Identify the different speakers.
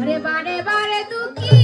Speaker 1: ওরে বারে বারে দুঃখী।